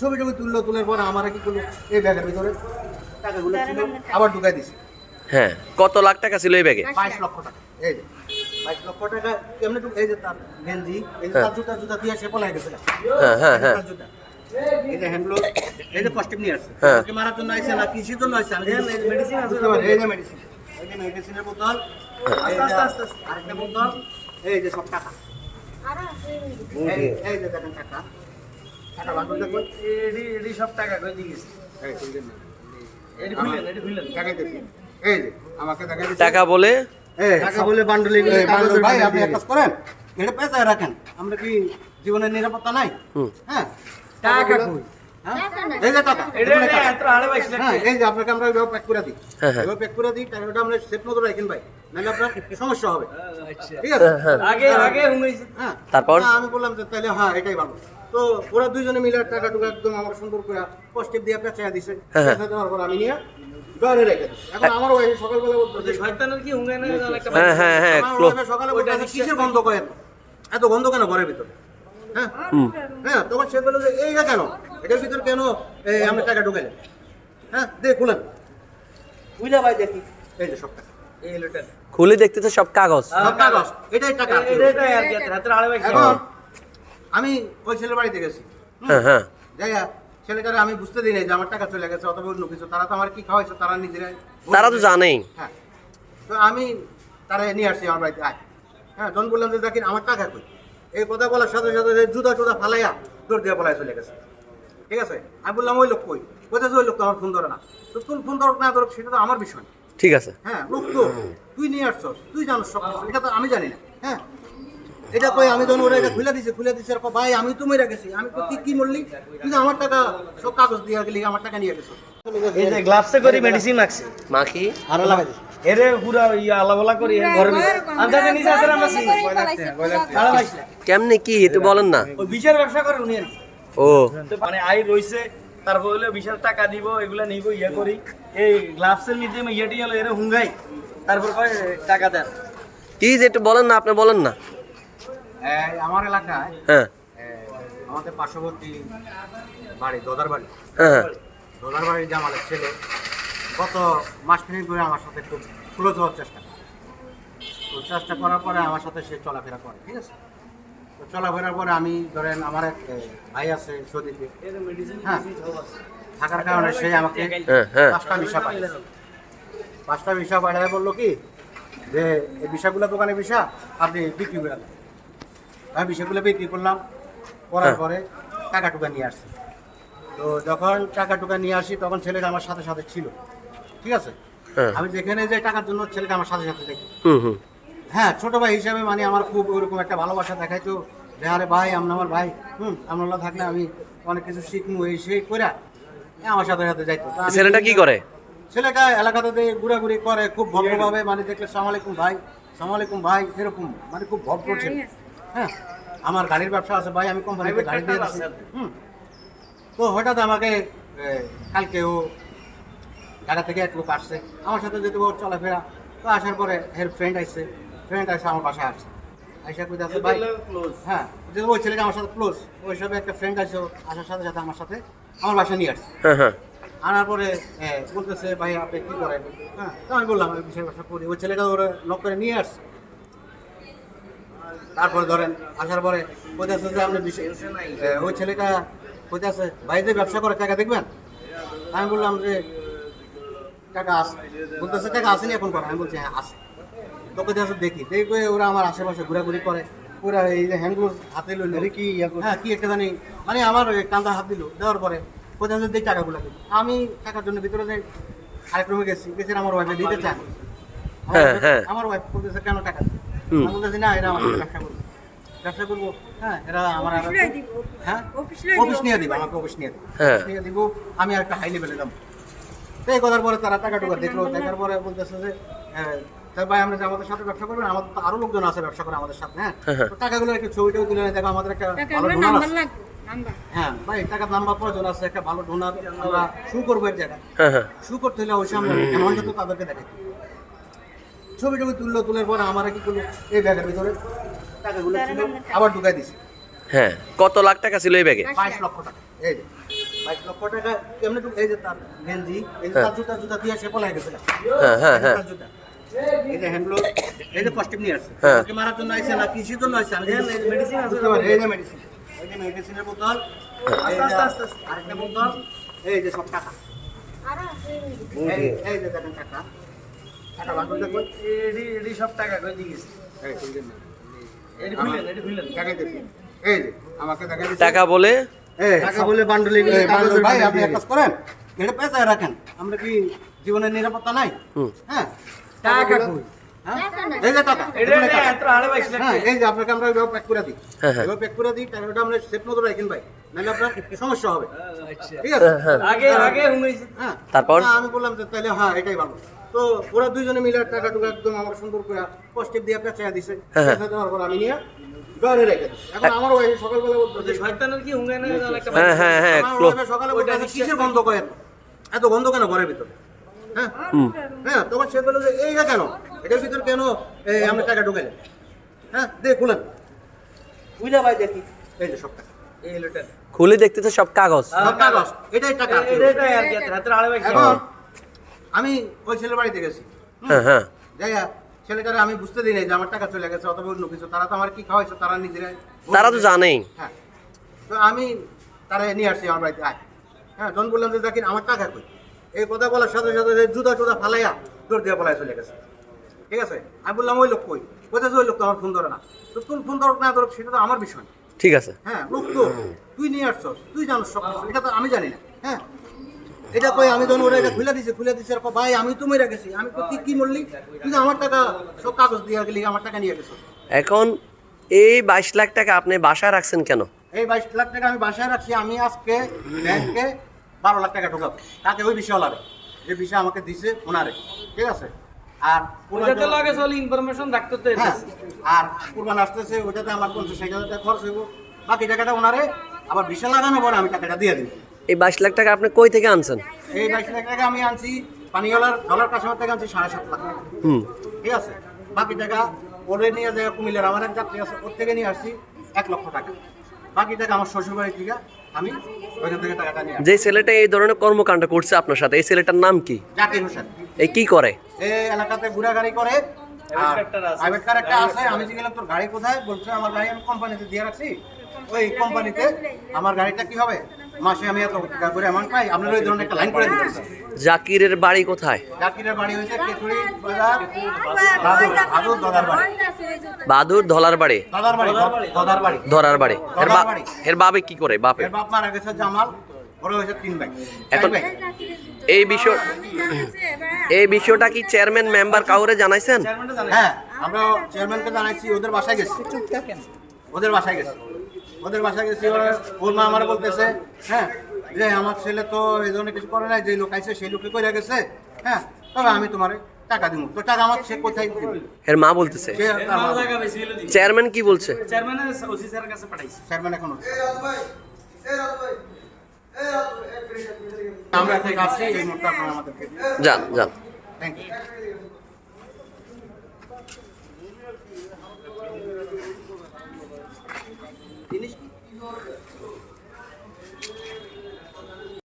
ছবি টবি তুললো তুলের পর আমার কি করল এই ব্যাগের ভিতরে টাকাগুলো ছিল আবার ঢুকাই দিছে হ্যাঁ কত লাখ টাকা ছিল এই ব্যাগে বাইশ লক্ষ টাকা এই যে বাইশ লক্ষ টাকা কেমনে এই যে তার গেঞ্জি এই যে তার জুতা জুতা দিয়ে সে পলাই গেছে হ্যাঁ, হ্যাঁ, হ্যাঁ। জুতা। এই যে হ্যান্ডগ্লোভ এই যে কস্টিক নিয়ে আসছে হ্যাঁ। ওকে মারার জন্য আইছে না কৃষির জন্য আইছে আমি মেডিসিন বুঝতে এই যে মেডিসিন এই যে মেডিসিনের বোতল এই যে আরেকটা বোতল এই যে সব টাকা এই- এই যে দেখেন টাকা টাকা বান্ডল দেখুন এডি এডি সব টাকা কই দিয়েছে এই এই এডি খুললেন এডি খুললেন। দেখাইতেছি এই যে আমাকে দেখাই দিচ্ছে টাকা বলে? এই টাকা বলে বান্ডল এগুলো এই বান্ডল কাগজের ভাই আপনি এক কাজ করেন এটা পেঁচায় রাখেন। আমরা কি জীবনের নিরাপত্তা নাই? হ্যাঁ? টাকা কই? হ্যাঁ? এই যে টাকা এটা এখানে টাকা। এত আড়ে বাইশ লাখ হ্যাঁ এই যে আপনাকে আমরা এভাবে প্যাক করে দিই। হ্যাঁ, হ্যাঁ। এভাবে প্যাক করে দিই টাকাটা আমরা সেট মতো রাখেন ভাই। নাহলে আপনার সমস্যা হবে। আচ্ছা। ঠিক আছে? হ্যাঁ, আগে হ্যাঁ। তারপর? আমি বললাম যে তাহলে হ্যাঁ এটাই ভালো। তো ওরা দুইজনে মিলে টাকা টুকা একদম আমার সুন্দর করে পস্টেপ দিয়ে পেঁচাইয়া দিছে। হ্যাঁ, হ্যাঁ। দেওয়ার পর আমি নিয়ে হ্যাঁ। হ্যাঁ হ্যাঁ এত? গন্ধ কেন ঘরের ভিতরে? হ্যাঁ? হ্যাঁ তখন সে বলল যে এইটা কেন? এটার ভিতরে কেন এই আমি টাকা হ্যাঁ খুলেন। ভাই দেখি। এই যে সব টাকা। খুলে দেখতেছে সব কাগজ। সব কাগজ। এটাই টাকা। আর কি আড়ে আমি ওই ছেলের বাড়িতে গেছি। হ্যাঁ হ্যাঁ। ছেলেটারে আমি বুঝতে দিই নাই যে আমার টাকা চলে গেছে অথবা অন্য কিছু। তারা তো আমার কি খাওয়াইছে তারা নিজেরাই তারা তো জানেই। হ্যাঁ। তো আমি তারা নিয়ে আসছি আমার বাড়িতে আয়। হ্যাঁ তখন বললাম যে দেখেন আমার টাকা কই? এই কথা বলার সাথে সাথে জুতা টুতা ফালাইয়া দৌড় দিয়ে পলাই চলে গেছে। ঠিক আছে? আমি বললাম ওই লোক কই? কোথায় ওই লোক তো আমার ফোন ধরে না। তো তুই ফোন ধরক না ধরক সেটা তো আমার বিষয় ঠিক আছে। হ্যাঁ লোক তো। তুই নিয়ে আসছ তুই জানোস সব এটা তো আমি জানি না। হ্যাঁ? এটা কই আমি যখন ওরা এটা খুলে দিছি খুলে দিছি ভাই আমি তো মেরে গেছি আমি তো তুই কি মরলি? তুই আমার টাকা সব কাগজ দিয়ে গেলি আমার টাকা নিয়ে গেছো। এই যে গ্লাভসে করে মেডিসিন লাগছে মাখি? আরও লাগাই দিছি। এরে পুরা ইয়া আলাবলা করে এর ঘরে আমি জানি নিজে আড়ে বাইশ লাখ কেমনে কি একটু বলেন না। ওই বিশাল ব্যবসা করে উনি আর ও। তো মানে আই রইছে তারপর হলে বিশাল টাকা দিব এগুলা নিব ইয়া করি। এই গ্লাভসের মধ্যে আমি ইয়েটি হলো এরা হুঙ্গাই। তারপর কয় টাকা দেন। কি যে একটু বলেন না আপনি বলেন না। আমার এলাকায় হ্যাঁ। আমাদের পার্শ্ববর্তী বাড়ি দদার বাড়ি। হ্যাঁ দদার বাড়ির জামালের ছেলে গত মাস খানিক ধরে আমার সাথে খুব ক্লোজ হওয়ার চেষ্টা করে। চেষ্টা করার পরে আমার সাথে সে চলাফেরা করে ঠিক আছে? তো চলাফেরার পরে আমি ধরেন আমার এক ভাই আছে সৌদিতে। হ্যাঁ থাকার কারণে সে আমাকে হ্যাঁ হ্যাঁ। পাঁচটা ভিসা পাঠিয়েছে। পাঁচটা ভিসা পাঠিয়ে বলল কি যে এই ভিসাগুলো দোকানে ভিসা আপনি বিক্রি করে আমি বিষয়গুলো বিক্রি করলাম করার হ্যাঁ। পরে টাকা টুকা নিয়ে আসছি। তো যখন টাকা টুকা নিয়ে আসি তখন ছেলেটা আমার সাথে সাথে ছিল। ঠিক আছে? হ্যাঁ। আমি যেখানে যাই টাকার জন্য ছেলেটা আমার সাথে সাথে দেখি। হুম হুম। হ্যাঁ ছোট ভাই হিসাবে মানে আমার খুব ওরকম একটা ভালোবাসা দেখাইতো। যে আরে ভাই আমরা আমার ভাই হুম আমরা থাকলে আমি অনেক কিছু শিখব এই সেই করে আমার সাথে সাথে যাইতো। ছেলেটা কি করে? ছেলেটা এলাকাতে ঘুরাঘুরি করে খুব ভদ্রভাবে মানে দেখলে সালাম ভাই সালাম ভাই এরকম মানে খুব ভদ্র ছেলে। হ্যাঁ? আমার গাড়ির ব্যবসা আছে ভাই আমি কোম্পানিতে গাড়ি দিয়ে দিচ্ছি হুম। তো হঠাৎ আমাকে কালকে ও ঢাকা থেকে এক লোক আসছে। আমার সাথে যেতে ওর চলাফেরা তো আসার পরে এর ফ্রেন্ড আসছে ফ্রেন্ড আসছে আমার বাসায় আসছে। আইসা কইতে আছে ভাই হ্যাঁ যে ওই ছেলেটা আমার সাথে ক্লোজ ওই হিসাবে একটা ফ্রেন্ড আসছে আসার সাথে সাথে আমার সাথে আমার বাসায় নিয়ে আসছে। হ্যাঁ হ্যাঁ। আনার পরে বলতেছে ভাই আপনি কি করেন? হ্যাঁ তো আমি বললাম আমি বিষয় ব্যবসা করি। ওই ছেলেটা ওরা লক করে নিয়ে আসছে। তারপরে ধরেন আসার পরে বলতেছে যে আপনি ওই ছেলেটা বলতেছে আছে যে ব্যবসা করে টাকা দেখবেন? আমি বললাম যে টাকা আছে। বলতেছে টাকা আসেনি এখন করে আমি বলছি হ্যাঁ আছে। তো কোথায় আছে দেখি। দেখবে ওরা আমার আশেপাশে ঘোরাঘুরি করে। ওরা এই যে হ্যান্ডগ্লোভ হাতে লইলো। কি হ্যাঁ কি একটা জানি মানে আমার ওই কান্দা হাত দিল। দেওয়ার পরে কোথায় দিয়ে টাকাগুলো দিল আমি টাকার জন্য ভিতরে যাই আরেক রুমে গেছি। গেছি আমার ওয়াইফে দিতে চান হ্যাঁ, হ্যাঁ। আমার ওয়াইফ বলতেছে কেন টাকা। আমি বলতেছি না এরা আমার ব্যবসা করব। ব্যবসা করব? হ্যাঁ এরা আমার আর হ্যাঁ? অফিস নিয়ে দিবে আমাকে অফিস নিয়ে দিবে। হ্যাঁ। অফিস নিয়ে দিব আমি আর একটা হাই লেভেলে যাব। তো এই কথার পরে তারা টাকা টুকা দেখল দেখার পরে বলতেছে যে হ্যাঁ, তা ভাই আমরা আমাদের সাথে ব্যবসা করবেন আমাদের তো আরও লোকজন আছে ব্যবসা করে আমাদের সাথে হ্যাঁ। তো টাকাগুলো একটু ছবি তুলে দেখো আমাদের একটা ভালো ডোনার আছে। হ্যাঁ ভাই টাকার নাম্বার প্রয়োজন আছে একটা ভালো ডোনার আমরা শু করব এক জায়গায়। হ্যাঁ হ্যাঁ। শু করতে হলে অবশ্যই আমরা অ্যামাউন্টটা তো তাদেরকে দেখাই ছবি টবি তুললো তুলের পর আমার কি করল? এই ব্যাগের ভিতরে টাকাগুলো ছিল আবার ঢুকাই দিছি। হ্যাঁ কত লাখ টাকা ছিল এই ব্যাগে? বাইশ লক্ষ টাকা এই যে বাইশ লক্ষ টাকা কেমনে এই যে তার গেঞ্জি এই যে হ্যাঁ। তার জুতা জুতা দিয়ে সে পলাই গেছে হ্যাঁ হ্যাঁ হ্যাঁ। জুতা। এই যে হ্যান্ডগ্লোভ এই যে কস্টিউম নিয়ে আসছে। হ্যাঁ। ওকে মারার জন্য আইছে না কিসের জন্য আইছে? আমি এই যে আছে। এই যে মেডিসিন এই যে মেডিসিনের বোতল এই যে আস্তে, আস্তে, আস্তে। আরেকটা বোতল এই যে সব টাকা। এই- এই যে দেখেন টাকা। টাকা বান্ডল দেখুন এডি এডি সব টাকা কই দিয়ে এই খুলবেন না। এডি খুললেন এডি খুললেন। টাকাই দেখি এই যে আমাকে দেখা দিচ্ছে টাকা বলে? এই টাকা বলে বান্ডল এগুলো ভাই আপনি দিয়ে এক কাজ করেন এটা রাখেন। আমরা কি জীবনের নিরাপত্তা নাই? হ্যাঁ? টাকা কই? এই যে টাকা এটা এখানে টাকা। এত আড়ে বাইশ লাখ এই যে আপনাকে আমরা প্যাক করে দিই। এভাবে প্যাক করে দিই টাকাটা আমরা সেফ মতো রাখেন ভাই। নাহলে আপনার সমস্যা হবে। আচ্ছা। ঠিক আছে? হ্যাঁ, হ্যাঁ। আগে আগে হ্যাঁ। তারপর? আমি বললাম যে তাহলে হ্যাঁ এটাই ভালো। তো ওরা দুইজনে মিলে টাকা টুকা একদম আমার সুন্দর করে কষ্টেপ দিয়ে পেঁচাইয়া দিছে। হ্যাঁ, হ্যাঁ। পেঁচাই দেওয়ার পর আমি নিয়ে ঘরে রেখে দিই এখন আমার ওই সকালবেলা বলতেছে শয়তানের কি হুঙ্গায় না জানো একটা হ্যাঁ হ্যাঁ হ্যাঁ আমার ক্লো- ওইভাবে সকালে ওইটা বলতেছে, কিসের গন্ধ করে এত? এত গন্ধ কেন ঘরের ভিতরে? হ্যাঁ? হ্যাঁ তখন সে বলল যে এই কেন? এটার ভিতর কেন আমরা টাকা ঢুকাইলেন? হ্যাঁ খুলেন। বুঝলে ভাই দেখি। এই যে সব টাকা খুলে দেখতে তো সব কাগজ। সব কাগজ। এটাই টাকা। এটাই আর কি আড়ে আমি ওই ছেলের বাড়িতে গেছি। হ্যাঁ হ্যাঁ। যাইয়া ছেলেটারে আমি বুঝতে দিই নাই যে আমার টাকা চলে গেছে অথবা অন্য কিছু। তারা তো আমার কি খাওয়াইছে তারা নিজেরাই তারা তো জানেই। হ্যাঁ। তো আমি তারা নিয়ে আসছি আমার বাড়িতে আয়। হ্যাঁ তখন বললাম যে দেখেন আমার টাকা কই? এই কথা বলার সাথে সাথে জুতা টুতা ফালাইয়া দৌড় দিয়ে পলাই চলে গেছে। ঠিক আছে? আমি বললাম ওই লোক কই? কোথায় ওই লোক তো আমার ফোন ধরে না। তো তোর ফোন ধরক না ধরক সেটা তো আমার বিষয় ঠিক আছে। হ্যাঁ লোক তো। তুই নিয়ে আসছস তুই জানোস সব এটা তো আমি জানি না। হ্যাঁ? এটা কই আমি যখন ওরা এটা খুলে দিছি খুলে দিছি আর ভাই আমি তো মরে গেছি আমি তো তুই কি মরলি? তুই আমার টাকা সব কাগজ দিয়ে গেলি আমার টাকা নিয়ে গেছো। এখন এই বাইশ লাখ টাকা আপনি বাসায় রাখছেন কেন? এই বাইশ লাখ টাকা আমি বাসায় রাখছি আমি আজকে ব্যাংকে বারো লাখ টাকা ঢোকাবো। তাকে ওই বিষয় লাগে যে বিষয় আমাকে দিছে ওনারে ঠিক আছে? আর ওটাতে লাগে চল ইনফরমেশন রাখতে তো হ্যাঁ আর কুরবান আসতেছে ওটাতে আমার পঞ্চাশ ষাট হাজার টাকা খরচ হইব। বাকি টাকাটা ওনারে আবার বিষয় লাগানোর পরে আমি টাকাটা দিয়ে দিব। এই বাইশ লাখ টাকা আপনি কই থেকে আনছেন? এই বাইশ লাখ টাকা আমি আনছি পানিওয়ালার ডলার কাস্টমার থেকে আনছি সাড়ে সাত লাখ হুম। ঠিক আছে? বাকি টাকা ওরে নিয়ে যায় কুমিল্লার আমার এক যাত্রী আছে ওর থেকে নিয়ে আসছি এক লক্ষ টাকা। বাকি টাকা আমার শ্বশুর বাড়ি থেকে আমি ওইখান থেকে টাকাটা নিয়ে যে ছেলেটা এই ধরনের কর্মকাণ্ড করছে আপনার সাথে এই ছেলেটার নাম কি? জাকির হোসেন। এই কি করে? এই এলাকাতে গাড়ি করে। প্রাইভেট কার একটা আছে আমি জিজ্ঞেস তোর গাড়ি কোথায়? বলছে আমার গাড়ি আমি কোম্পানিতে দিয়ে রাখছি। ওই কোম্পানিতে আমার গাড়িটা কি হবে? মাসে আমি এত টাকা করে অ্যামাউন্ট পাই আপনার ওই ধরনের একটা লাইন করে দিতেছে জাকিরের বাড়ি কোথায়? জাকিরের বাড়ি হয়েছে কেতুড়ি বাজার বাদুর বাদুর দাদার বাড়ি। বাদুর ধলার বাড়ি? দাদার বাড়ি দাদার বাড়ি। ধরার বাড়ি। এর বা- ধরার বাড়ি। এর বাবে কি করে বাপে? এর বাপ মারা গেছে জামাল এখন- এই বিষয় এই বিষয়টা কি চেয়ারম্যান মেম্বার কাউরে জানাইছেন? হ্যাঁ আমরা চেয়ারম্যানকে জানাইছি ওদের বাসায় গেছি। ওদের বাসায় গেছি। ওদের বাসায় গেছি ওরা ওর মা আমার বলতেছে হ্যাঁ যে আমার ছেলে তো এই ধরনের কিছু করে নাই যে লোক আইছে সেই লোকে করে গেছে হ্যাঁ তবে আমি তোমার টাকা দিব তো টাকা আমার সে কোথায় দিবে? এর মা বলতেছে। চেয়ারম্যান কি বলছে? চেয়ারম্যানের ওসি স্যারের কাছে পাঠাইছি। চেয়ারম্যান এখন আমরা এখন আসছি এই মুহূর্তে আপনারা আমাদেরকে যান যান। Thank you